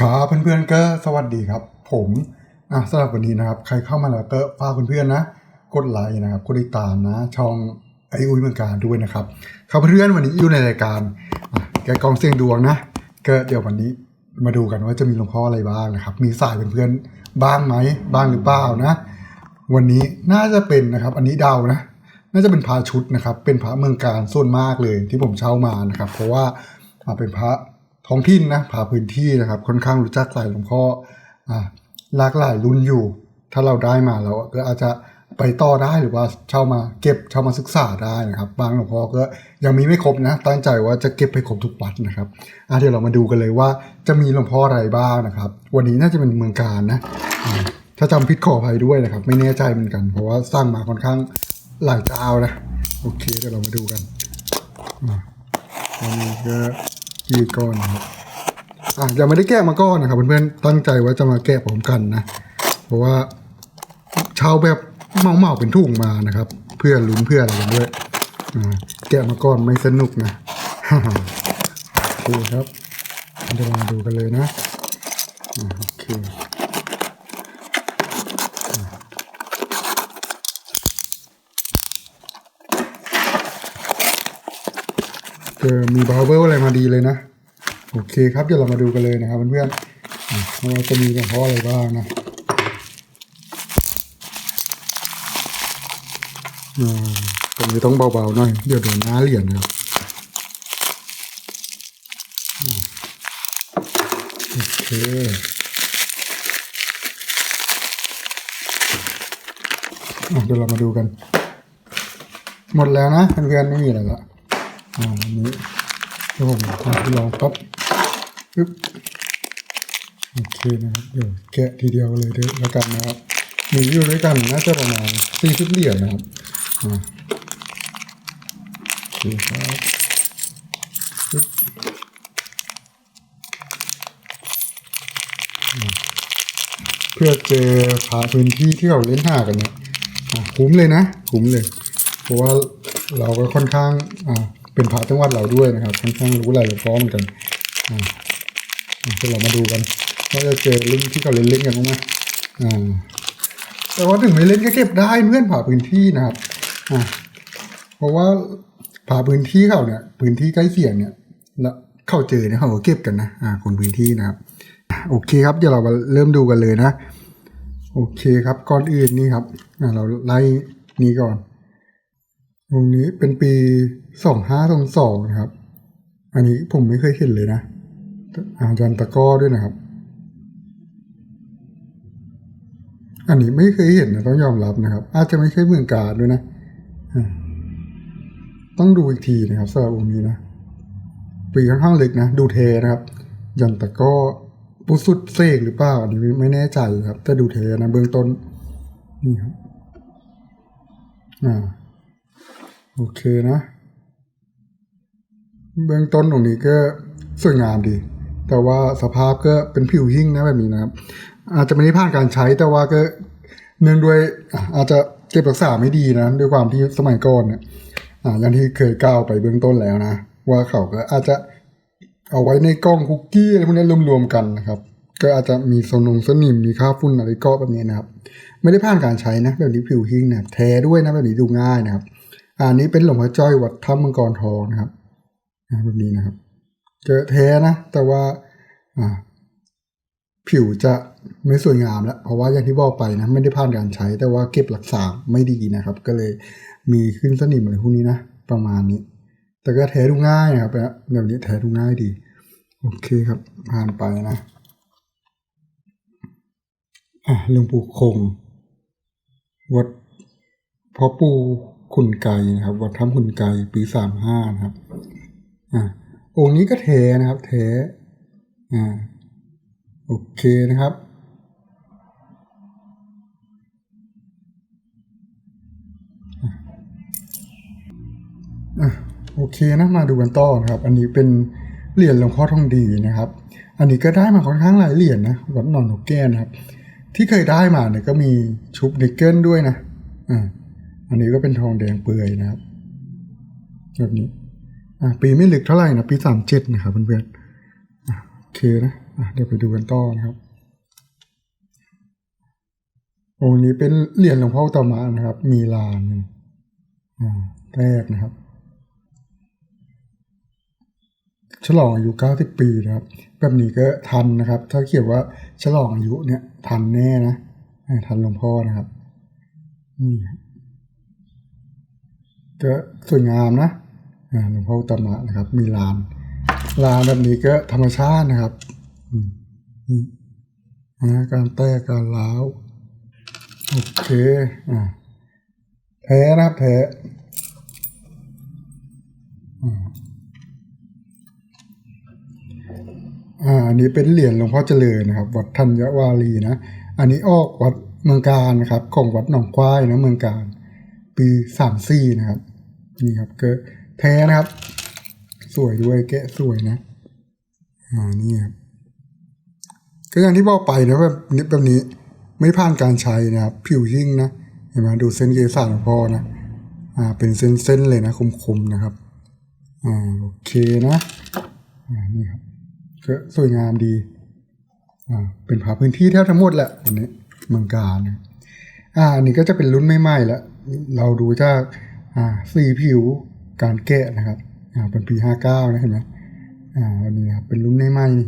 ครับเพื่อนๆก็สวัสดีครับ ผมอะสำหรับวันนี้นะครับ ใครเข้ามาแล้วก็ฝากเพื่อนๆนะ กดไลค์นะครับกดติดตามนะ ช่องไออุ้ยเมืองการด้วยนะครับครับเพื่อนๆวันนี้อยู่ในรายการแกกองเสียงดวงนะก็เดี๋ยววันนี้มาดูกันว่าจะมีหลวงพ่ออะไรบ้างนะครับ มีสายเพื่อนๆบ้างไหมบ้างหรือเปล่านะ วันนี้น่าจะเป็นนะครับ อันนี้เดานะ น่าจะเป็นพระชุดนะครับ เป็นพระเมืองการส่วนมากเลยที่ผมเช่ามานะครับ เพราะว่าอ่าเป็นพระ ท้องถิ่นนะพระพื้นที่นะครับ ค่อนข้างรู้จักหลายหลวงพ่ออหลากหลายรุ่นอยู่ ถ้าเราได้มาเราก็อาจจะไปต่อได้หรือว่าเช่ามาเก็บเช่ามาศึกษาได้นะครับบางหลวงพ่อก็ยังมีไม่ครบนะ ตั้งใจว่าจะเก็บให้ครบทุกวัดนะครับเดี๋ยวเรามาดูกันเลยว่าจะมีหลวงพ่ออะไรบ้างนะครับ วันนี้น่าจะเป็นเมืองการนะ ถ้าจำผิดขออภัยด้วยนะครับ ไม่แน่ใจเหมือนกัน เพราะว่าสร้างมาค่อนข้างหลายเจ้านะ โอเคเดี๋ยวเรามาดูกันอะอันนี้ก็ ยี่ก้อนนะครับอะยังไม่ได้แกะมาก้อนนะครับเพื่อนๆตั้งใจว่าจะมาแกะพร้อมกันนะ เพราะว่าเช่าแบบเมาเมาๆเป็นทุ่งมานะครับ เพื่อลุ้นเพื่ออะไรกันด้วยแกะมาก้อนไม่สนุกนะโอเคครับเดี๋ยวมาดูกันเลยนะโอเค เออมีบาวเวลอะไรมาดีเลยนะ โอเคครับเดี๋ยวเรามาดูกันเลยนะครับเพื่อนๆว่าจะมีหลวงพ่ออะไรบ้างนะตรงนี้ต้องเบาๆหน่อย เดี๋ยวโดนหน้าเหรียญนะครับโอเคเดี๋ยวเรามาดูกัน หมดแล้วนะเพื่อนๆไม่มีอะไรละ อ่าอันนี้เดี๋ยวผมทำลองปั๊บปึ๊บโอเคนะครับเดี๋ยวแกะทีเดียวเลยเด้อแล้วกันนะครับมีอยู่ด้วยกันน่าจะประมาณสี่สิบเหรียญนะครับอ่าโอเคครับปึ๊บเพื่อเจอพาพื้นที่ที่เราเล่นหากันเนี่ยคุ้มเลยนะ คุ้มเลย เพราะว่าเราก็ค่อนข้างอ่า เป็นพระจังหวัดเราด้วยนะครับค่อนข้างรู้หลายหลวงพ่อเหมือนกันอ่าเดี๋ยวเรามาดูกันว่าจะเจอรุ่นที่เขาเล่นเล่นๆกันบ้างไหมอ่าแต่ว่าถึงไม่เล่นก็เก็บได้เพื่อนผ่าพื้นที่นะครับอ่าเพราะว่าผ่าพื้นที่เขาเนี่ยพื้นที่ใกล้เคียงเนี่ยแล้วเข้าเจอเนี่ยเขาก็เก็บกันนะอ่าคนพื้นที่นะครับโอเคครับเดี๋ยวเรามาเริ่มดูกันเลยนะ โอเคครับก่อนอื่นนี่ครับอ่าเราไล่นี้ก่อน วงนี้เป็นปีสองห้าสองสองนะครับ อันนี้ผมไม่เคยเห็นเลยนะ อาจารย์ตะก้อด้วยนะครับ อันนี้ไม่เคยเห็นนะต้องยอมรับนะครับ อาจจะไม่ใช่เมืองการด้วยนะ ต้องดูอีกทีนะครับสำหรับวงนี้นะ ปีค่อนข้างเล็กนะ ดูเทนะครับ ยันตะก้อปุสุดเสกหรือเปล่าอันนี้ไม่แน่ใจครับแต่ดูเทนะเบื้องต้นนี่ครับ อ่า โอเคนะ เบื้องต้นตรงนี้ก็สวยงามดี แต่ว่าสภาพก็เป็นผิวหิ้งนะแบบนี้นะครับ อาจจะไม่ได้ผ่านการใช้แต่ว่าก็เนื่องด้วยอาจจะเก็บรักษาไม่ดีนะด้วยความที่สมัยก่อนเนี่ยอย่างที่เคยกล่าวไปเบื้องต้นแล้วนะ ว่าเขาก็อาจจะเอาไว้ในกล้องคุกกี้อะไรพวกนี้รวมๆกันนะครับ ก็อาจจะมีโซนงสนิมมีค่าฝุ่นอะไรก็แบบนี้นะครับ ไม่ได้ผ่านการใช้นะแบบนี้ผิวหิ้งนะแท้ด้วยนะแบบนี้ดูง่ายนะครับ อันนี้เป็นหลวงพ่อจ้อยวัดถ้ำมังกรทองนะครับแบบนี้นะครับ เจอแท้นะ แต่ว่าอ่าผิวจะไม่สวยงามแล้ว เพราะว่าอย่างที่บอกไปนะ ไม่ได้ผ่านการใช้ แต่ว่าเก็บรักษาไม่ดีนะครับ ก็เลยมีขึ้นสนิมอะไรพวกนี้นะ ประมาณนี้ แต่ก็แท้ดูง่ายนะครับแบบนี้แท้ดูง่ายดี โอเคครับ ผ่านไปนะอะหลวงปู่คงวัดพ่อปู่ ขุนไก่นะครับ วัดถ้ำขุนไก่ปีสามห้านะครับอะองค์นี้ก็เทนะครับเทอ่าโอเคนะครับ อะโอเคนะมาดูกันต่อนะครับ อันนี้เป็นเหรียญหลวงพ่อทองดีนะครับ อันนี้ก็ได้มาค่อนข้างหลายเหรียญนะวัดนอนนกแก้นะครับ ที่เคยได้มาเนี่ยก็มีชุบนิกเกิลด้วยนะอ่า อันนี้ก็เป็นทองแดงเปื่อยนะครับแบบนี้ปีไม่ลึกเท่าไหร่นะปีสามเจ็ดนะครับเพื่อนๆโอเคนะะเดี๋ยวไปดูกันต่อนะครับองค์นี้เป็นเหรียญหลวงพ่อตตมะนะครับ มีลานแรกนะครับ ฉลองอายุ90ปีนะครับ แบบนี้ก็ทันนะครับ ถ้าเขียนว่าฉลองอายุเนี่ย ทันแน่นะทันหลวงพ่อนะครับนี่ครับ ก็สวยงามนะหลวงพ่ออุตมะนะครับ มีลาน ลานแบบนี้ก็ธรรมชาตินะครับนะการแตกการล้าวโอเคอ่าแท้นะครับแท้อ่าอ่าอันนี้เป็นเหรียญหลวงพ่อเจริญนะครับ วัดธัญวารีนะ อันนี้ออกวัดเมืองการนะครับ ของวัดหนองควายนะเมืองการ ปีสามสี่นะครับ นี่ครับเก็แท้นะครับ สวยด้วยแกะสวยนะ อ่านี่ครับก็อย่างที่บอกไปนะแบบนี้แบบนี้ไม่ผ่านการใช้นะครับ ผิวยิ่งนะเห็นไหมดูเส้นเกสรของพ่อนะอ่าเป็นเส้นๆเลยนะคมๆนะครับอ่าโอเคนะอ่านี่ครับก็สวยงามดีอ่าเป็นผาพื้นที่แทบทั้งหมดแหละวันนี้เมืองการนะอ่าอันนี้ก็จะเป็นรุ่นใหม่ๆแล้ว เราดูจากอ่าสีผิวการแกะนะครับอ่าเป็นปีห้าเก้านะเห็นไหมอ่าวันนี้นะครับเป็นรุ่นใหม่ๆนี่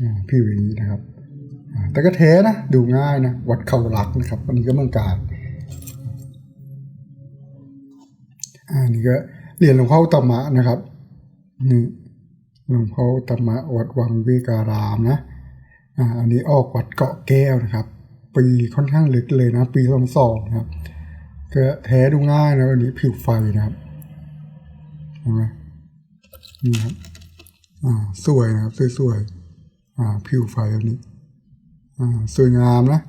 อ่าผิวอย่างนี้นะครับอ่าแต่ก็เทนะดูง่ายนะวัดเข่าหลักนะครับอันนี้ก็เมืองการอ่านี่ก็เหรียญหลวงพ่อตมะนะครับนี่หลวงพ่อตมะวัดวังวิการามนะอ่าอันนี้ออกวัดเกาะแก้วนะครับ ปีค่อนข้างลึกเลยนะ ปีสองสองนะครับ ก็แท้ดูง่ายนะอันนี้ผิวไฟนะครับเห็นไหมนี่ครับอ่าสวยนะครับสวยๆอ่าผิวไฟแบบนี้อ่าสวยงามนะ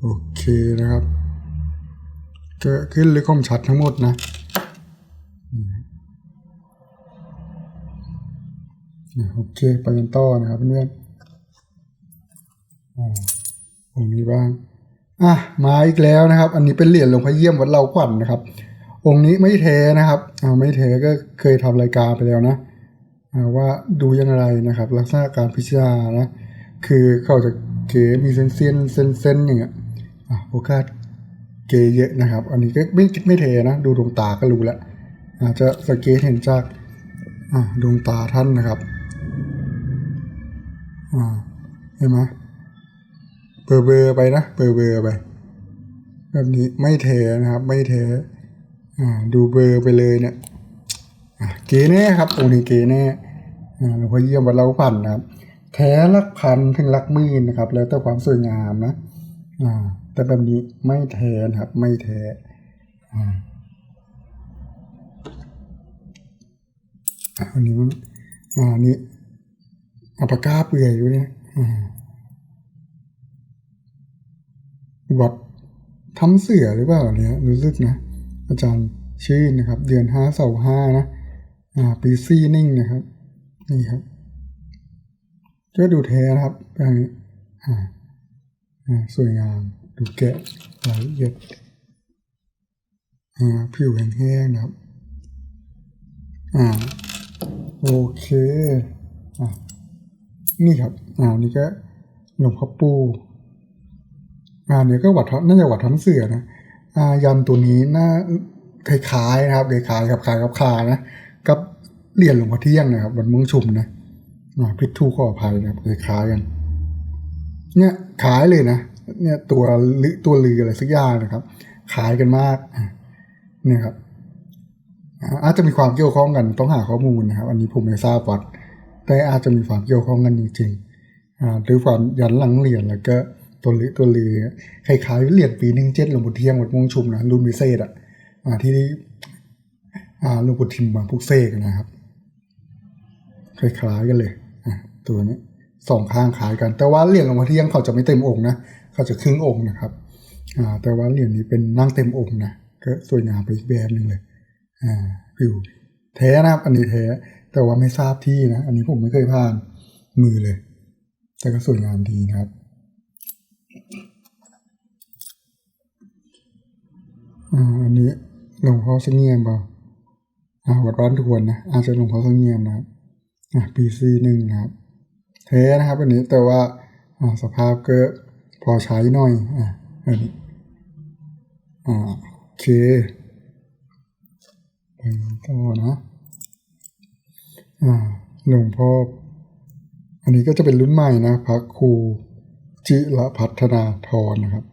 โอเคนะครับก็ขึ้นเลยคมชัดทั้งหมดนะนี่โอเคไปกันต่อนะครับเพื่อนๆอ่าองค์นี้บ้าง อะมาอีกแล้วนะครับ อันนี้เป็นเหรียญหลวงพ่อเยี่ยมวัดเราขวัญนะครับ องค์นี้ไม่แท้นะครับอ่าไม่แท้ก็เคยทำรายการไปแล้วนะอ่าว่าดูยังไงนะครับ ลักษณะการพิจารณานะ คือเขาจะเก๋มีเส้นเส้นเส้นเส้นอย่างเงี้ยอะโอกาสเกยเยอะนะครับ อันนี้ก็ไม่ไม่เทนะ ดูดวงตาก็รู้แล้วอาจจะสังเกตเห็นจากอ่าดวงตาท่านนะครับอ่าเห็นไหม เบอร์เบอร์ไปนะเบอร์เบอร์ไป แบบนี้ไม่เทนะครับ ไม่เทอ่าดูเบอร์ไปเลยเนี่ยเก๋แน่ครับองนี้เก๋แน่อ่าหลวงพ่อเยี่ยมวัดเล้าพันนะครับ แท้ลักพันถึงลักหมื่นนะครับ แล้วแต่ความสวยงามนะอ่าแต่แบบนี้ไม่แท้นะครับ ไม่แท้อันนี้มันอ่าอันนี้อัปากาเปื่อยอยู่เนี่ยอ่า วัดทำเสือหรือเปล่าเนี่ยรู้สึกนะ อาจารย์ชื่นนะครับ เดือนห้าเสาห้านะอ่าปีซี่นิ่งนะครับ นี่ครับก็ดูแท้นะครับแบบนี้อ่าอ่าสวยงาม ดูแกะรายละเอียดอ่าผิวแห้งๆนะครับ อ่าโอเคอ่านี่ครับอ่านี่ก็หลวงพ่อปู อ่าเนี่ยก็วัดทับน่าจะวัดทั้งเสือนะอ่ายันตัวนี้น่าคล้ายๆนะครับคล้ายๆกับคล้ายกับคานะกับเหรียญหลวงพ่อเที่ยงนะครับวันเมืองชุมนะอ่าพิษทูขออภัยนะครับคล้ายกันเนี่ยขายเลยนะเนี่ยตัวลือตัวลืออะไรสักอย่างนะครับ ขายกันมากเนี่ยครับอาจจะมีความเกี่ยวข้องกันต้องหาข้อมูลนะครับ อันนี้ผมไม่ทราบวัดแต่อาจจะมีความเกี่ยวข้องกันจริงๆอ่าด้วยความยันหลังเหรียญแล้วก็ ตัวลือตัวลือคล้ายๆเหรียญปีหนึ่งเจ็ดหลวงปู่เที่ยงวัดม่วงชุมนะรุ่นวิเศษอะที่หลวงปู่ทิมบางพุกเสกนะครับ คล้ายๆกันเลยตัวนี้สองข้างคล้ายกัน แต่ว่าเหรียญหลวงพ่อเที่ยงเขาจะไม่เต็มองค์นะเขาจะครึ่งองค์นะครับอ่าแต่ว่าเหรียญนี้เป็นนั่งเต็มองค์นะก็สวยงามไปอีกแบบหนึ่งเลยอ่าผิวแท้นะครับ อันนี้แท้ แต่ว่าไม่ทราบที่นะ อันนี้ผมไม่เคยผ่านมือเลย แต่ก็สวยงามดีนะครับ อันนี้หลวงพ่อเสงี่ยมเปล่าอ่าวัดบ้านทวนนะอาจจะหลวงพ่อเสงี่ยมนะครับปีซีหนึ่งนะครับเทนะครับ อันนี้แต่ว่าสภาพก็พอใช้หน่อยอ่าอันนี้อ่าโอเคไปต่อนะอ่าหลวงพ่ออันนี้ก็จะเป็นรุ่นใหม่นะพระครูจิรพัฒนาธรนะครับ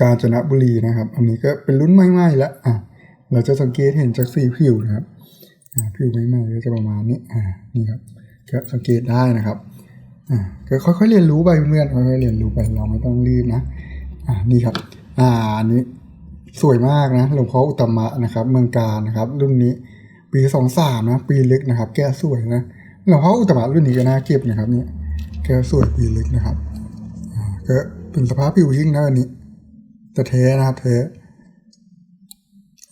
กาญจนบุรีนะครับ อันนี้ก็เป็นรุ่นใหม่ๆแล้วอะเราจะสังเกตเห็นจากสีผิวนะครับอ่าผิวใหม่ๆก็จะประมาณนี้อ่านี่ครับก็สังเกตได้นะครับอ่าก็ค่อยๆเรียนรู้ไปเพื่อนๆค่อยๆเรียนรู้ไปเราไม่ต้องรีบนะอ่านี่ครับอ่าอันนี้สวยมากนะหลวงพ่ออุตมะนะครับ เมืองการนะครับ รุ่นนี้ปีสองสามนะ ปีลึกนะครับ แก้สวยนะหลวงพ่ออุตมะรุ่นนี้ก็น่าเก็บนะครับเนี่ยแก้สวยปีลึกนะครับก็เป็นสภาพผิวยิ่งนะอันนี้ จะเทนะครับเท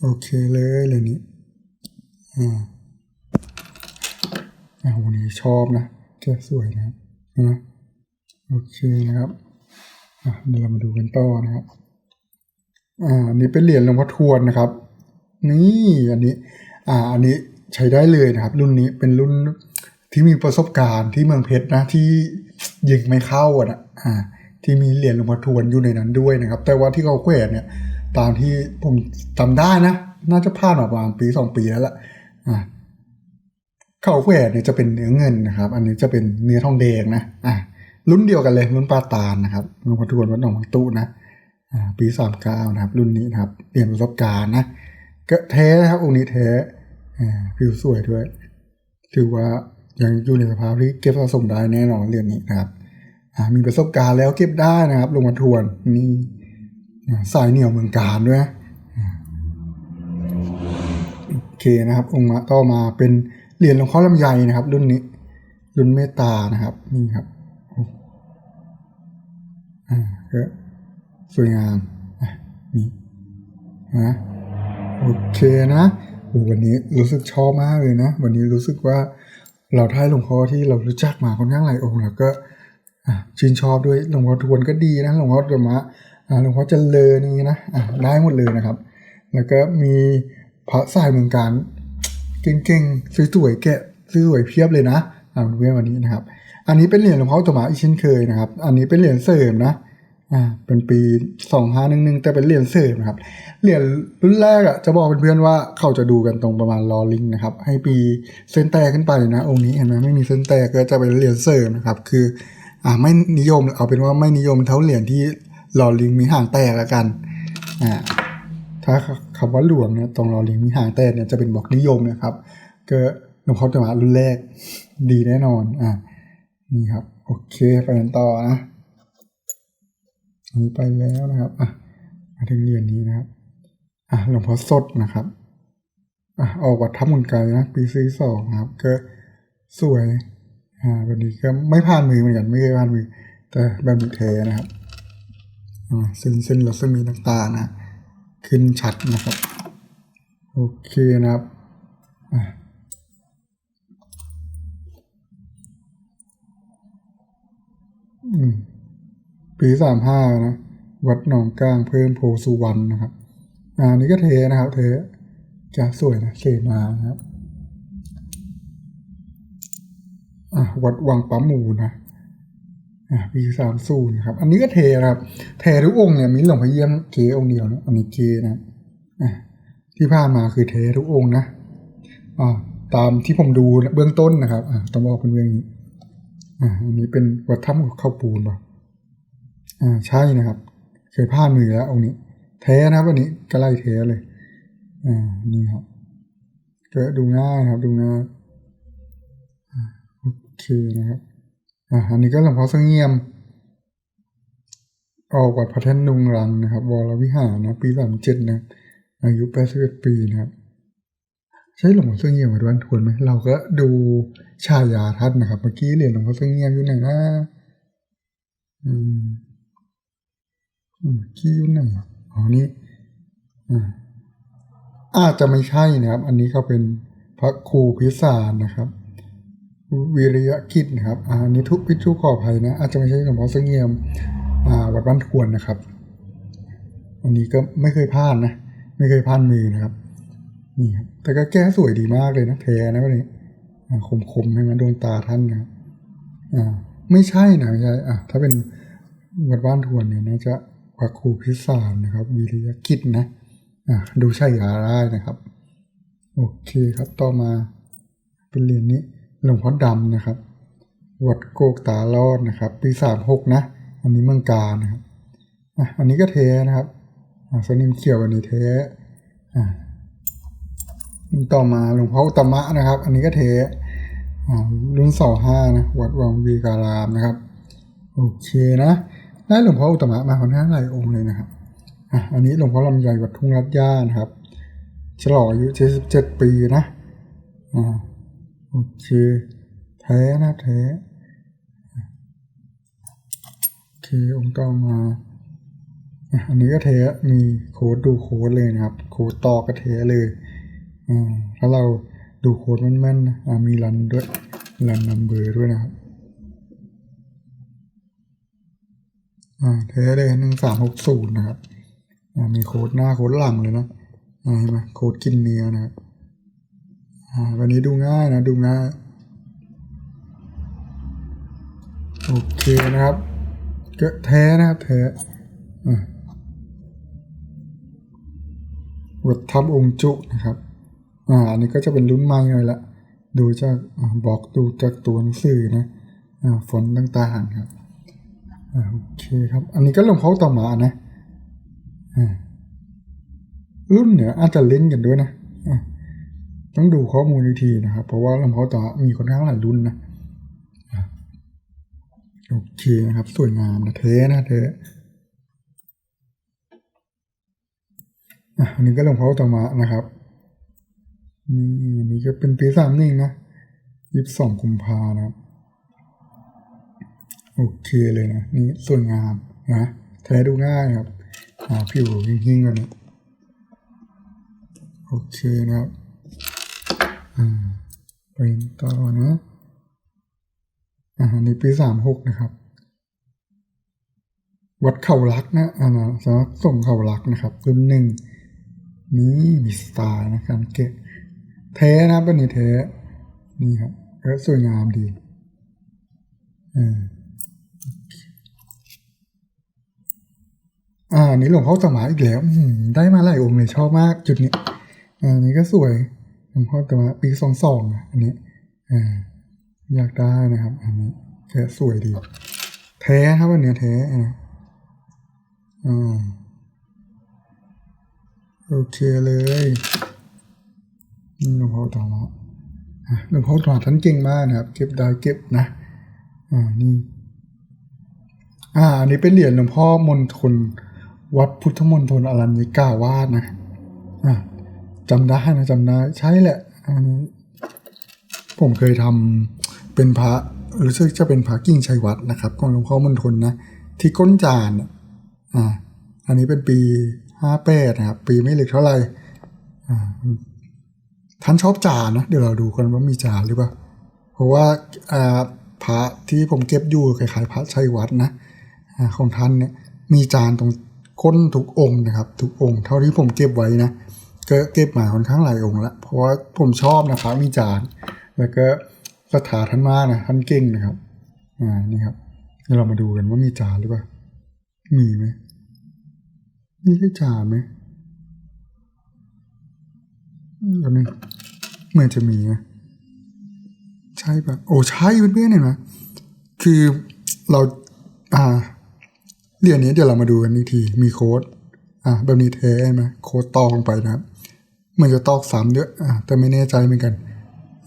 โอเคเลยเลยนี้อ่าอ่าวันนี้ชอบนะแก้สวยนะนะโอเคนะครับอะเดี๋ยวเรามาดูกันต่อนะครับ อ่าอันนี้เป็นเหรียญหลวงพ่อทวนนะครับ นี่อันนี้ อ่า อันนี้ใช้ได้เลยนะครับ รุ่นนี้เป็นรุ่นที่มีประสบการณ์ที่เมืองเพชรนะที่ยิงไม่เข้าอะนะอ่า ที่มีเหรียญหลวงพ่อทวนอยู่ในนั้นด้วยนะครับ แต่ว่าที่เขาแขวนเนี่ย ตามที่ผมจำได้นะ น่าจะผ่านมาประมาณปีสองปีแล้วล่ะอ่าเขาแหวนเนี่ยจะเป็นเนื้อเงินนะครับ อันนี้จะเป็นเนื้อทองแดงนะอะรุ่นเดียวกันเลยรุ่นปาตาลนะครับหลวงพ่อทวนวัดหนองบางตู้นะอ่าปีสามเก้านะครับ รุ่นนี้นะครับเปลี่ยนประสบการณ์นะก็แท้นะครับองค์นี้แท้อผิวสวยด้วย ถือว่ายังอยู่ในสภาพที่เก็บสะสมได้แน่นอนเรื่องนี้นะครับ มีประสบการณ์แล้วเก็บได้นะครับ ลงพ่อทวนนี่สายเหนียวเมืองการด้วยโอเคนะครับองค์มาต่อมาเป็นเหรียญหลวงพ่อลำไยนะครับ รุ่นนี้ รุ่นเมตานะครับนี่ครับอ่าก็สวยงามนี่นะโอเคนะวันนี้รู้สึกชอบมากเลยนะ วันนี้รู้สึกว่าเราได้หลวงพ่อที่เรารู้จักมาค่อนข้างหลายองค์แล้วก็ ชื่นชอบด้วยหลวงพ่อทวนก็ดีนะหลวงพ่อธรรมะอ่าหลวงพ่อเจริญนี่นะอะได้หมดเลยนะครับ แล้วก็มีพระสายเมืองการเก่งๆสวยๆแกะสวยๆเพียบเลยนะอ่าเพื่อนวันนี้นะครับ อันนี้เป็นเหรียญหลวงพ่ออุตตมะอีกเช่นเคยนะครับ อันนี้เป็นเหรียญเสริมนะอ่าเป็นปีสองห้าหนึ่งหนึ่งแต่เป็นเหรียญเสริมนะครับเหรียญรุ่นแรกอะจะบอกเพื่อนๆว่าเขาจะดูกันตรงประมาณลอลิงนะครับ ให้ปีเส้นแตกขึ้นไปนะองค์นี้เห็นไหมไม่มีเส้นแตกก็จะเป็นเหรียญเสริมนะครับ คือ อ่าไม่นิยมเอาเป็นว่าไม่นิยมเท่าเหรียญที่หลอลิงมีหางแตกละกันอ่าถ้าคำว่าหลวงเนี่ยตรงรอลิงมีหางแตกเนี่ยจะเป็นบอกนิยมนะครับ ก็หลวงพ่อจะมารุ่นแรกดีแน่นอนอะนี่ครับโอเคไปกันต่อนะอันนี้ไปแล้วนะครับอะมาถึงเหรียญนี้นะครับอะหลวงพ่อสดนะครับอะออกวัดทับมุนไกลนะปีซีสองนะครับก็สวย อ่าวันนี้ก็ไม่ผ่านมือเหมือนกันไม่เคยผ่านมือ แต่แบบมีเทนะครับอ่าเส้นเส้นรัศมีต่างๆนะขึ้นชัดนะครับโอเคนะครับอะอืมปีสามห้านะวัดหนองกลางเพิ่มโพสุวรรณนะครับ อ่านี่ก็เทนะครับ เทจะสวยนะเขมานะครับ วัดวังปั๊มมูนะอะปีสามศูนย์ครับ อันนี้ก็เทนะครับ เททุกองค์เนี่ยมีหลวงพ่อเยี่ยมเทองค์เดียวนะอันนี้เทนะอะที่ผ่านมาคือเททุกองค์นะอ่าตามที่ผมดูเบื้องต้นนะครับอ่าต้องบอกเป็นเรื่องนี้อ่าอันนี้เป็นวัดถ้ำข้าวปูนป่ะอ่าใช่นะครับ เคยผ่านมือแล้วองค์นี้เทนะครับอันนี้ก็ไล่เทเลย อ่านี่ครับเก็ดูง่ายครับดูง่าย เคนะครับอ่าอันนี้ก็หลวงพ่อเสงเงียม ออกวัดพระแท่นนุงรังนะครับ วรวิหารนะ ปีสามเจ็ดนะ อายุแปดสิบเอ็ดปีนะครับ ใช่หลวงพ่อเสงเงียมวัดวันทวนไหม เราก็ดูชายาทัศนะครับ เมื่อกี้เรียนหลวงพ่อเสงเงียมอยู่ไหนนะอืมเมื่อกี้อยู่ไหนอ๋อนี่อ่าอาจจะไม่ใช่นะครับ อันนี้เขาเป็นพระครูพิสารนะครับ วิริยะกิจนะครับอ่านนี้ทุกพิทุขออภัยนะ อาจจะไม่ใช่หลวงพ่อเสงเงียมอ่าวัดบ้านทวนนะครับอันนี้ก็ไม่เคยพลาดนะ ไม่เคยพลาดมือนะครับ นี่ครับแต่ก็แก้สวยดีมากเลยนะแท้นะวันนี้อ่าคมๆให้มันดวงตาท่านนะอ่าไม่ใช่นะไม่ใช่อะถ้าเป็นวัดบ้านทวนเนี่ยน่าจะพระครูพิสารนะครับ วิริยกิจนะอะดูใช่ยาได้นะครับ โอเคครับต่อมาเป็นเหรียญนี้ หลวงพ่อดำนะครับ วัดโกกตาลอดนะครับปีสามหกนะ อันนี้เมืองการนะครับอะอันนี้ก็เทนะครับอ่าสนิมเขียวอันนี้เทอ่าต่อมาหลวงพ่ออุตมะนะครับ อันนี้ก็เทอ่ารุ่นเสาห้านะวัดวังวีการามนะครับ โอเคนะได้หลวงพ่ออุตมะมาค่อนข้างหลายองค์เลยนะครับอะอันนี้หลวงพ่อลำไยวัดทุ่งรัดย่านะครับ ฉลองอายุ77ปีนะอ่า โอเคแท้นะแท้โอเคองค์ต่อมาอันนี้ก็แท้มีโค้ดดูโค้ดเลยนะครับ โค้ดต่อก็แท้เลยอ่าถ้าเราดูโค้ดแม่นๆนะอ่ามีรันด้วยรันนัมเบอร์ด้วยนะครับอ่าแท้เลยหนึ่งสามหกศูนย์นะครับอ่ามีโค้ดหน้าโค้ดหลังเลยนะอ่าเห็นไหมโค้ดกินเนื้อนะครับ วันนี้ดูง่ายนะดูง่าย โอเคนะครับก็แท้นะครับแท้อ่าวัดทับองค์จุนะครับ อ่าอันนี้ก็จะเป็นรุ่นใหม่เลยละดูจากบอกดูจากตัวหนังสือนะอ่าฟอนต่างๆครับอ่าโอเคครับ อันนี้ก็หลวงพ่อต่อมานะอ่ารุ่นเนี่ยอาจจะเล่นกันด้วยนะอะ ต้องดูข้อมูลอีกทีนะครับ เพราะว่าลำเพาต่อมีค่อนข้างหลายรุ่นนะโอเคนะครับ สวยงามนะเทนะเทอันนี้ก็ลำเพาต่อมานะครับนี่อันนี้ก็เป็นปีสามหนึ่งนะยี่สิบสองกุมภานะครับ โอเคเลยนะ นี่สวยงามนะแท้ดูง่ายครับ อ่าผิวหิ่งๆกันนะโอเคนะครับ ไปต่อนะอ่าอันนี้ปีสามหกนะครับ วัดเขารักนะอ่านะสำนักส่งเขารักนะครับรุ่นหนึ่งนี่มีสไตล์นะการเก็บแท้นะครับเป็นนี้แท้นี่ครับก็สวยงามดีอ่าอ่าอันนี้หลวงพ่อสมาอีกแล้วได้มาหลายองค์เลยชอบมากจุดนี้อันนี้ก็สวย หลวงพ่อแต่ว่าปีสองสองอันนี้อ่าอยากได้นะครับ อันนี้แค่สวยดี แท้ครับอันเนี้ยแท้อ่าอ่าโอเคเลยนี่หลวงพ่อต่อมาอะหลวงพ่อต่อท่านเก่งมากนะครับ เก็บได้เก็บนะอ่านี่ อ่าอันนี้เป็นเหรียญหลวงพ่อมณฑลวัดพุทธมณฑลอรัญญิกาวาสนะอ่า จำได้นะจำได้ใช่แหละอันนี้ผมเคยทำเป็นพระรู้สึกจะเป็นพระกิ่งชัยวัดนะครับของหลวงพ่อมณฑลนะ ที่ก้นจานน่ะอ่าอันนี้เป็นปีห้าแปดนะครับ ปีไม่เหลึกเท่าไหร่อ่าท่านชอบจานนะ เดี๋ยวเราดูกันว่ามีจานหรือเปล่า เพราะว่าอ่าพระที่ผมเก็บอยู่คล้ายๆพระชัยวัดนะอของท่านเนี่ยมีจานตรงก้นทุกองค์นะครับ ทุกองค์ เท่าที่ผมเก็บไว้นะ ก็เก็บมาค่อนข้างหลายองค์ละเพราะว่าผมชอบนะครับมีจานแล้วก็สถาท่านมากนะท่านเก่งนะครับ อ่านี่ครับเดี๋ยวเรามาดูกันว่ามีจานหรือเปล่ามีไหมนี่ใช่จานไหมอันนึงเหมือนจะมีนะใช่ปะโอ้ใช่เพื่อนๆเห็นไหมคือเราอ่าเหรียญนี้เดี๋ยวเรามาดูกันอีกทีมีโค้ด อ่าแบบนี้แท้ไหมโค้ดตอกลงไปนะครับมือนจะตอกสามด้วยอ่าแต่ไม่แน่ใจเหมือนกัน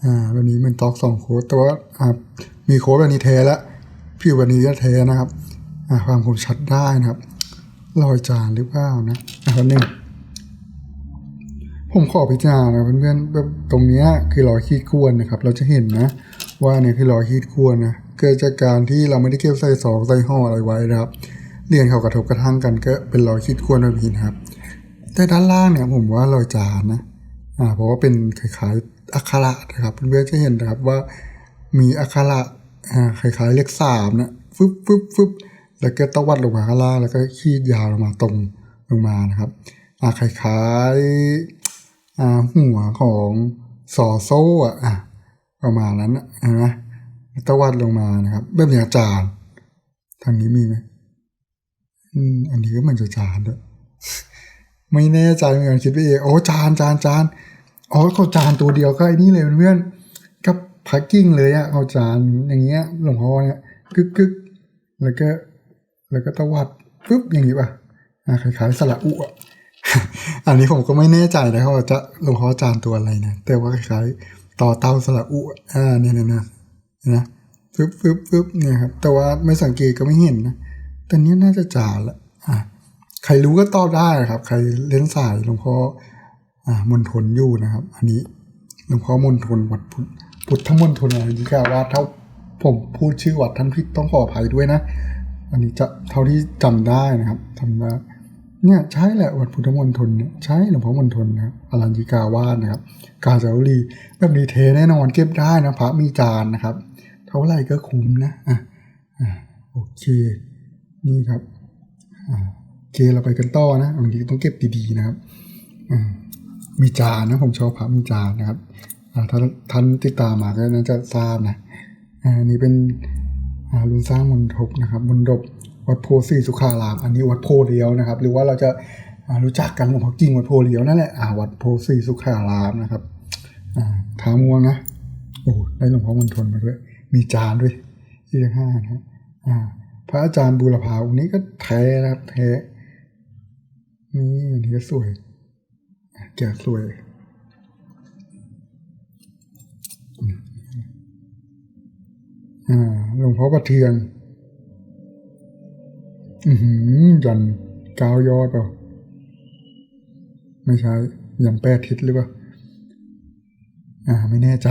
อ่าแบบนี้มันตอกสองโค้ดแต่ว่าอ่ามีโค้ดแบบนี้แท้แล้วผิวแบบนี้ก็แท้นะครับอ่าความคมชัดได้นะครับรอยจานหรือเปล่านะอ่าแป๊บนึงผมขอพิจารณานะเพื่อนๆแบบตรงเนี้ยคือรอยขีดข่วนนะครับ เราจะเห็นนะว่าเนี่ยคือรอยขีดข่วนนะเกิดจากการที่เราไม่ได้เก็บใส่ซองใส่ห่ออะไรไว้นะครับ เรียญเขากระทบกระทั่งกันก็เป็นรอยขีดข่วนแบบนี้นะครับ แต่ด้านล่างเนี่ยผมว่ารอยจานนะอ่าเพราะว่าเป็นคล้ายๆอักขระนะครับเพื่อนๆจะเห็นนะครับว่ามีอักขระอ่าคล้ายๆเลขสามนะฟึบฟึบฟึบแล้วก็ตวัดลงมาข้างล่างแล้วก็ขีดยาวลงมาตรงลงมานะครับอ่าคล้ายๆอ่าหัวของสอโซ่อะประมาณนั้นนะเห็นไหมตวัดลงมานะครับแบบอย่าจานทางนี้มีไหม อืม อันนี้ก็เหมันจะจานด้วยไม่แน่ใจเหมือนกันคิดไปเองโอ้จานจานจานอ๋อเขาจานตัวเดียวก็ไอ้นี่เลยเพื่อนก็พักกิ้งเลยอะเอาจานอย่างเงี้ย หลวงพ่อเนี่ยกึกกึกแล้วก็ แล้วก็ตะวัดปึ๊บอย่างนี้ป่ะอ่าคล้ายๆสระอุอะอันนี้ผมก็ไม่แน่ใจนะครับว่าจะหลวงพ่อจานตัวอะไรนะแต่ว่าคล้ายๆต่อเต้าสระอุอะอ่าเนี่ยเนี่ยนี่ยเห็นะฟึบฟึบฟึบเนี่ยครับแต่ว่าไม่สังเกตก็ไม่เห็นนะ แต่เนี้ยน่าจะจาละอ่าใครรู้ก็ตอบได้ครับ ใครเล่นสายหลวงพ่ออ่ามณฑลอยู่นะครับ อันนี้หลวงพ่อมณฑลวัดพุทธพุทธมณฑลอะไรนี่ก็ว่าถ้าผมพูดชื่อวัดท่านผิดต้องขออภัยด้วยนะ อันนี้จะเท่าที่จำได้นะครับจำได้เนี่ยใช่แหละวัดพุทธมณฑลเนี่ยใช่หลวงพ่อมณฑลนะอรัญญิกาวาสนะครับ กาญจนบุรีแบบนี้เทแน่นอนเก็บได้นะพระมีจานนะครับ เท่าไหร่ก็คุ้มนะอะอะโอเค นี่ครับโอเคเราไปกันต่อนะบางทีต้องเก็บดีๆนะครับมีจานนะผมชอบพระมีจานนะครับอ่าถ้าท่านติดตามมาก็น่าจะทราบนะอันนี้เป็นรุ่นสร้างมณฑปนะครับมณฑปวัดโพธิ์ศรีสุขาราม อันนี้วัดโพเลียวนะครับ หรือว่าเราจะรู้จักกันหลวงพ่อกิ่งวัดโพเลียวนั่นแหละอ่าวัดโพธิ์ศรีสุขารามนะครับอ่าท้ามัวนะโอ้ได้หลวงพ่อมณฑลมาด้วย มีจานด้วยที่ห้านะครับอ่า พระอาจารย์บูรพาองค์นี้ก็แท้นะครับ แท้นี่อันนี้ก็สวยแกะสวยอ่าหลวงพ่อประเทือง อือหือยันกาวยอดเปล่าไม่ใช่ยันแปดทิศหรือเปล่า อ่า ไม่แน่ใจ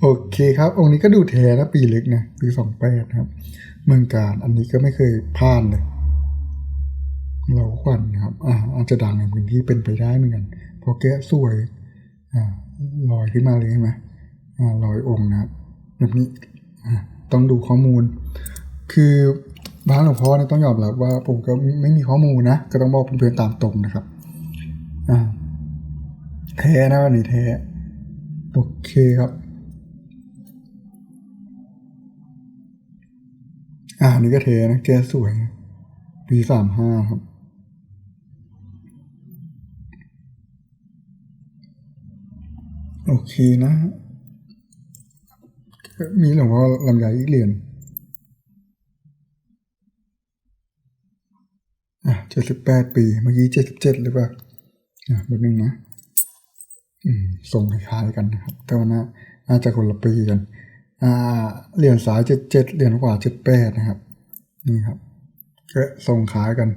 โอเคครับ องค์นี้ก็ดูแท้นะปีเล็กนะปีสองแปดครับ เมืองการ อันนี้ก็ไม่เคยพลาดเลย เราขวัญครับอ่าอาจจะดังในพื้นที่เป็นไปได้เหมือนกันพอแกะสวยอ่าลอยขึ้นมาเลยใช่ไหมอ่าลอยองค์นะครับแบบนี้อะต้องดูข้อมูล คือบ้านหลวงพ่อเนี่ยต้องยอมรับว่าผมก็ไม่มีข้อมูลนะ ก็ต้องบอกเพื่อนๆตามตรงนะครับอ่าแท้นะวันนี้แท้โอเคครับ อ่านี่ก็เทนะแกสวย ปีสามห้าครับ โอเคนะ มีหลวงพ่อลำไยอีกเหรียญอะเจ็ดสิบแปดปี เมื่อกี้เจ็ดสิบเจ็ดหรือเปล่า อะแบบนึงนะ อืมทรงคล้ายๆกันนะครับ แต่ว่าน่าน่าจะคนละปีกัน เหรียญสายเจ็ดเจ็ดเหรียญขวาเจ็ดแปดนะครับ นี่ครับก็ทรงคล้ายกัน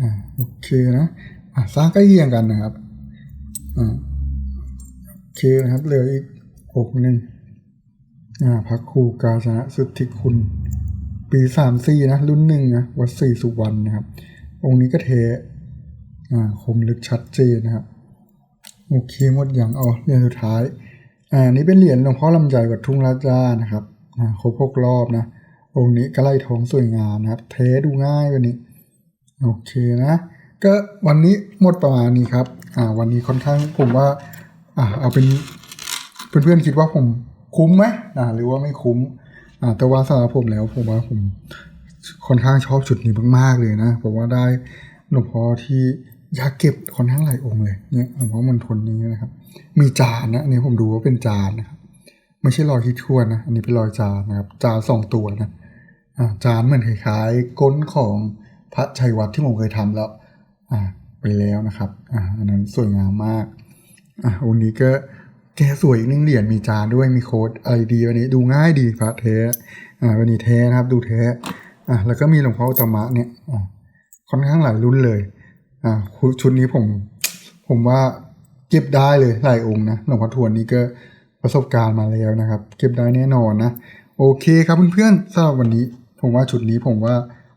อ่าโอเคนะอ่าสร้างใกล้เคียงกันนะครับอ่าโอเคนะครับเหลืออีกองค์หนึ่งอ่าพระครูกาญจนะสุทธิคุณ ปีสามสี่นะ รุ่นหนึ่งนะวัดศรีสุวรรณนะครับ องค์นี้ก็เทอ่าคมลึกชัดเจนนะครับโอเคหมดอย่างอ๋อเหรียญสุดท้าย อ่านี้เป็นเหรียญหลวงพ่อลำไยวัดทุ่งราชานะครับอ่าครบหกรอบนะองค์นี้ก็ไลทองสวยงามนะครับ เทดูง่ายวันนี้ โอเคนะ ก็วันนี้หมดประมาณนี้ครับ อ่า วันนี้ค่อนข้างผมว่า อ่า เอาเป็นเพื่อนๆคิดว่าผมคุ้มไหมอ่า หรือว่าไม่คุ้ม อ่า แต่ว่าสำหรับผมแล้ว ผมว่าผมค่อนข้างชอบชุดนี้มากๆเลยนะผมว่าได้หลวงพ่อที่ ยาเก็บค่อนข้างหลายองค์เลยเนี่ยหลวงพ่อมณฑลนี้นะครับ มีจานนะเนี่ผมดูว่าเป็นจานนะครับ ไม่ใช่รอยที่ทวนนะอันนี้เป็นรอยจานนะครับ จานสองตัวนะอ่าจานเหมือนคล้ายๆก้นของพระชัยวัดที่ผมเคยทำแล้วอ่าไปแล้วนะครับอ่าอันนั้นสวยงามมากอะวันนี้ก็แกสวยอีกหนึ่งเหรียญมีจานด้วยมีโค้ดอะไรดีวันนี้ดูง่ายดีพระเทอ่าวันนี้เทนะครับดูเทอะแล้วก็มีหลวงพ่ออุตมะเนี่ยอะค่อนข้างหลายรุ่นเลย อ่าชุดนี้ผม ผมว่าเก็บได้เลยหลายองค์นะหลวงพ่อทวนนี้ก็ประสบการณ์มาแล้วนะครับ เก็บได้แน่นอนนะ โอเคครับเพื่อนๆสำหรับวันนี้ ผมว่าชุดนี้ผมว่า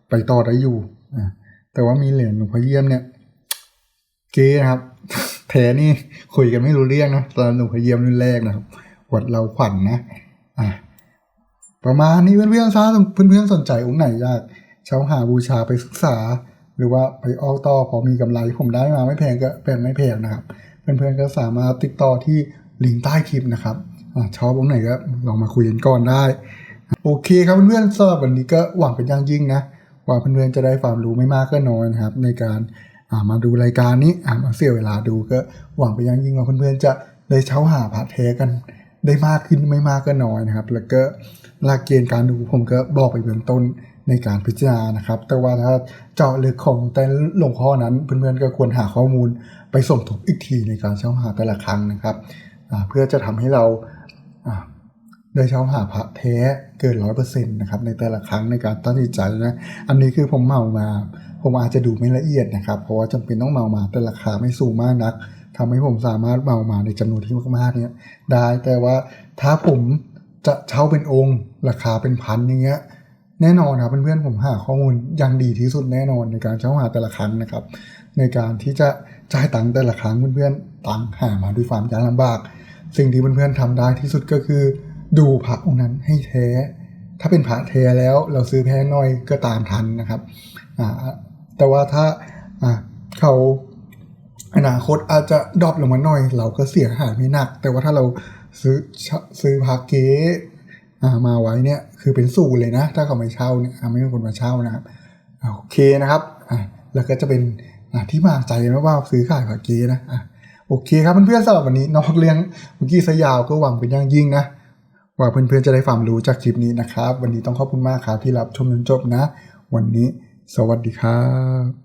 ไปต่อได้อยู่อ่าแต่ว่ามีเหรียญหลวงพ่อเยี่ยมเนี่ย เก๊นะครับแท้นี่คุยกันไม่รู้เรื่องนะตอนหนูพเยี่ยมรุ่นแรกนะครับวัดเราขวัญนนะอะประมาณนี้เพื่อนๆถ้าเพื่อนๆสนใจองค์ไหนอยากเช่าหาบูชาไปศึกษา หรือว่าไปออกต่อพอมีกำไรผมได้มาไม่แพงก็เป็นไม่แพงนะครับ เพื่อนๆก็สามารถติดต่อที่ลิงก์ใต้คลิปนะครับอชอบตรงไหนก็ลองมาคุยกันก่อนได้ โอเคครับเพื่อนๆสำหรับวันนี้ก็หวังเป็นอย่างยิ่งนะว่าเพื่อนๆจะได้ความรู้ไม่มากก็น้อยนะครับ ในการมาดูรายการนี้ามาเสียเวลาดูก็หวังเป็นอย่างยิ่งว่าเพื่อนๆจะได้เช้าหาพระแท้กันได้มากขึ้นไม่มากก็น้อยนะครับ แล้วก็หลักเกณฑ์การดูผมก็บอกไปเบื้องต้น ในการพิจารณานะครับ แต่ว่าถ้าเจาะลึกของแต่หลวงพ่อนั้นเพื่อนๆก็ควรหาข้อมูลไปส่งทบอีกทีในการเช่าหาแต่ละครั้งนะครับเพื่อจะทำให้เราได้เช่าหาพระแท้เกินร้อยเปอร์เซ็นต์นะครับในแต่ละครั้งในการตัดสินใจนะ อันนี้คือผมเมามา ผมอาจจะดูไม่ละเอียดนะครับ เพราะว่าจำเป็นต้องเมามาแต่ราคาไม่สูงมากนักทำให้ผมสามารถเมามาในจำนวนที่มากๆเนี่ยได้แต่ว่าถ้าผมจะเช่าเป็นองค์ ราคาเป็นพันอย่างเงี้ย แน่นอนครับเพื่อนๆผมหาข้อมูลอย่างดีที่สุดแน่นอนในการเช่าหาแต่ละครั้งนะครับ ในการที่จะจ่ายตังค์แต่ละครั้งเพื่อนๆตังค์หามาด้วยความยากลำบาก สิ่งที่เพื่อนๆทำได้ที่สุดก็คือ ดูพระองค์นั้นให้แท้ ถ้าเป็นพระแท้แล้วเราซื้อแพงหน่อยก็ตามทันนะครับแต่ว่าถ้าเขาอนาคตอาจจะดรอปลงมาหน่อย เราก็เสียหายไม่หนัก แต่ว่าถ้าเราซื้อซื้อพระเก๊ มาไว้เนี่ยคือเป็นสูตรเลยนะ ถ้าเขาไม่เช่าเนี่ยไม่มีคนมาเช่านะครับโอเคนะครับแล้วก็จะเป็นที่มาใจนะว่าซื้อขายพระเกนะอ่าโอเคครับเพื่อนๆสำหรับวันนี้นอกเรื่องเมื่อกี้สยาวก็หวังเป็นอย่างยิ่งนะว่าเพื่อนๆจะได้ความรู้จากคลิปนี้นะครับ วันนี้ต้องขอบคุณมากครับที่รับชมจนจบนะ วันนี้ สวัสดีครับ